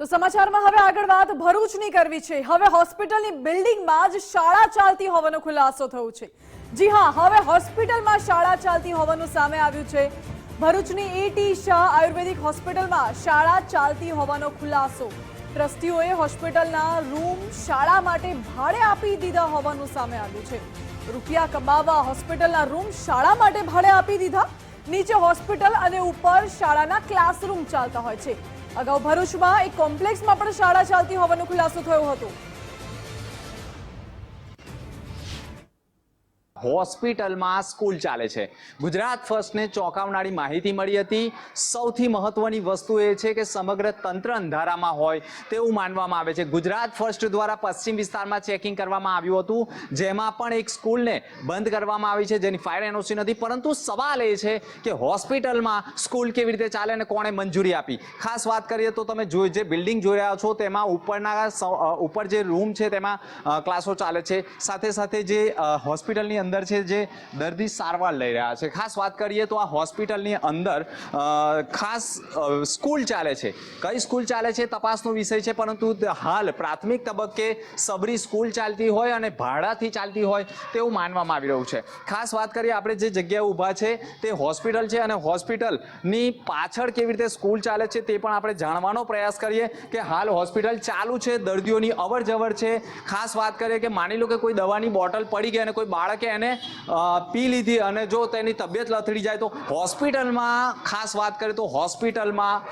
તો સમાચારમાં હવે આગળ વાત ભરૂચની કરવી છે. હવે હોસ્પિટલની બિલ્ડિંગમાં જ શાળા ચાલતી હોવાનો ખુલાસો થયો છે. જી હા, હવે હોસ્પિટલમાં શાળા ચાલતી હોવાનું સામે આવ્યું છે. ભરૂચની એટી શાહ આયુર્વેદિક હોસ્પિટલમાં શાળા ચાલતી હોવાનો ખુલાસો. ટ્રસ્ટીઓએ હોસ્પિટલના રૂમ શાળા માટે ભાડે આપી દીધા હોવાનું સામે આવ્યું છે. રૂપિયા કમાવા હોસ્પિટલના રૂમ શાળા માટે ભાડે આપી દીધા. નીચે હોસ્પિટલ અને ઉપર શાળાના ક્લાસરૂમ ચાલતા હોય છે. અગાઉ ભરૂચમાં એક કોમ્પ્લેક્સમાં પણ શાળા ચાલતી હોવાનો ખુલાસો થયો હતો. હોસ્પિટલમાં સ્કૂલ ચાલે છે. ગુજરાત ફર્સ્ટને ચોંકાવનારી માહિતી મળી હતી. સૌથી મહત્વની વસ્તુ એ છે કે સમગ્ર તંત્ર અંધારામાં હોય તેવું માનવામાં આવે છે. ગુજરાત ફર્સ્ટ દ્વારા પશ્ચિમ વિસ્તારમાં ચેકિંગ કરવામાં આવ્યું હતું. જેમાં પણ એક સ્કૂલને બંધ કરવામાં આવી છે, જેની ફાયર એનઓસી નથી. પરંતુ સવાલ એ છે કે હોસ્પિટલમાં સ્કૂલ કેવી રીતે ચાલે અને કોણે મંજૂરી આપી? ખાસ વાત કરીએ તો તમે જોઈ જે બિલ્ડિંગ જોઈ રહ્યા છો, તેમાં ઉપરના ઉપર જે રૂમ છે, તેમાં ક્લાસો ચાલે છે. સાથે સાથે જે હોસ્પિટલની અંદર છે જે દર્દી સારવાર લઈ રહ્યા છે. ખાસ વાત કરીએ તો આ હોસ્પિટલની અંદર ખાસ સ્કૂલ ચાલે છે. કઈ સ્કૂલ ચાલે છે તપાસનો વિષય છે, પરંતુ હાલ પ્રાથમિક તબક્કે સબરી સ્કૂલ ચાલતી હોય અને ભાડાથી ચાલતી હોય તેવું માનવામાં આવી રહ્યું છે. ખાસ વાત કરીએ, આપણે જે જગ્યાએ ઊભા છે તે હોસ્પિટલ છે અને હોસ્પિટલની પાછળ કેવી રીતે સ્કૂલ ચાલે છે તે પણ આપણે જાણવાનો પ્રયાસ કરીએ કે હાલ હોસ્પિટલ ચાલુ છે, દર્દીઓની અવર જવર છે. ખાસ વાત કરીએ કે માની લો કે કોઈ દવાની બોટલ પડી ગઈ અને કોઈ બાળકે અ, પી લીધી અને જો તેની તબિયત લથડી જાય તો હોસ્પિટલમાં ખાસ વાત કરીએ તો હોસ્પિટલમાં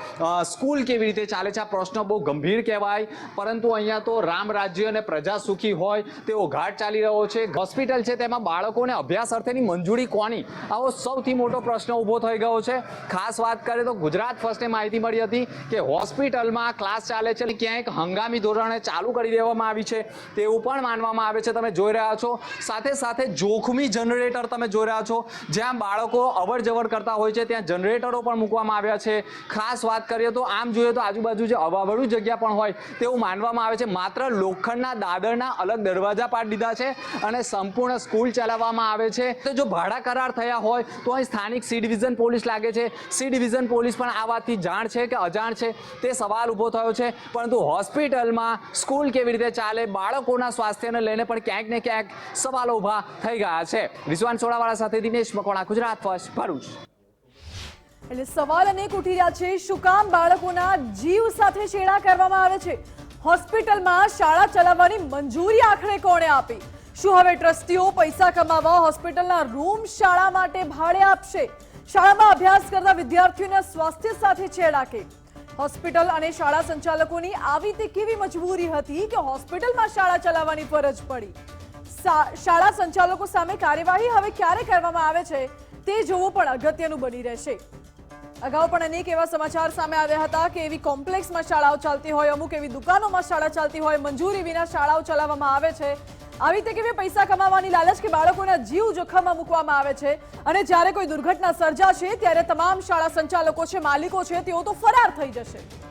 સ્કૂલ કેવી રીતે ચાલે છે? આ પ્રશ્ન બહુ ગંભીર કહેવાય. પરંતુ અહીંયા તો રામ રાજ્ય અને પ્રજા સુખી હોય તેવો ઘાટ ચાલી રહ્યો છે. હોસ્પિટલ છે તેમાં બાળકોને અભ્યાસ અર્થેની મંજૂરી કોની? આવો સૌથી મોટો પ્રશ્ન ઊભો થઈ ગયો છે. ખાસ વાત કરીએ તો ગુજરાત ફર્સ્ટને માહિતી મળી હતી કે હોસ્પિટલમાં ક્લાસ ચાલે છે ક્યાંક હંગામી ધોરણે ચાલુ કરી દેવામાં આવી છે. તેવું પણ માનવામાં આવે છે. તમે જોઈ રહ્યા છો. સાથે સાથે જોખમી જનરેટર તમે જોઈ રહ્યા છો. જ્યાં બાળકો અવર જવર કરતા હોય છે, ત્યાં જનરેટરો પણ મૂકવામાં આવ્યા છે. ખાસ વાત કરીએ તો આમ જોઈએ તો આજુબાજુ જે અવાવડું જગ્યા પણ હોય, તેવું માનવામાં આવે છે. માત્ર લોખંડના દાદરના અલગ દરવાજા પાડી દીધા છે અને સંપૂર્ણ સ્કૂલ ચલાવવામાં આવે છે. તો જો ભાડા કરાર થયા હોય, તો અહીં સ્થાનિક સી ડિવિઝન પોલીસ લાગે છે. સી ડિવિઝન પોલીસ પણ આ વાતથી જાણ છે કે અજાણ છે, તે સવાલ ઊભો થયો છે. પરંતુ હોસ્પિટલમાં સ્કૂલ કેવી રીતે ચાલે, બાળકોના સ્વાસ્થ્યને લઈને પણ ક્યાંક ને ક્યાંક સવાલો ઊભા થઈ ગયા છે. રિઝવાન સોડાવાળા સાથે દિનેશ મકવાણા, ગુજરાત ફર્સ્ટ, ભરૂચ. એટલે સવાલ અનેક ઉઠી રહ્યા છે. શું કામ બાળકોના જીવ સાથે છેડા કરવામાં આવે છે? હોસ્પિટલમાં શાળા ચલાવવાની મંજૂરી આખરે કોણે આપી? શું હવે ટ્રસ્ટીઓ પૈસા કમાવા હોસ્પિટલના રૂમ શાળા માટે ભાડે આપશે? શાળામાં અભ્યાસ કરતા વિદ્યાર્થીઓના સ્વાસ્થ્ય સાથે છેડા કે? હોસ્પિટલ અને શાળા સંચાલકોની આવી તે કેવી મજબૂરી હતી કે હોસ્પિટલમાં શાળા ચલાવવાની ફરજ પડી? શાળા સંચાલકો સામે કાર્યવાહી હવે ક્યારે કરવામાં આવે છે તે જોવું પણ અગત્યનું બની રહેશે. અગાઉ પણ અનેક એવા સમાચાર સામે આવ્યા હતા કે એવી કોમ્પ્લેક્સમાં શાળાઓ ચાલતી હોય, અમુક એવી દુકાનોમાં શાળા ચાલતી હોય, મંજૂરી વિના શાળાઓ ચલાવવામાં આવે છે. આવી રીતે કેવી પૈસા કમાવાની લાલચ કે બાળકોના જીવ જોખમમાં મૂકવામાં આવે છે? અને જ્યારે કોઈ દુર્ઘટના સર્જાશે, ત્યારે તમામ શાળા સંચાલકો છે, માલિકો છે, તેઓ તો ફરાર થઈ જશે.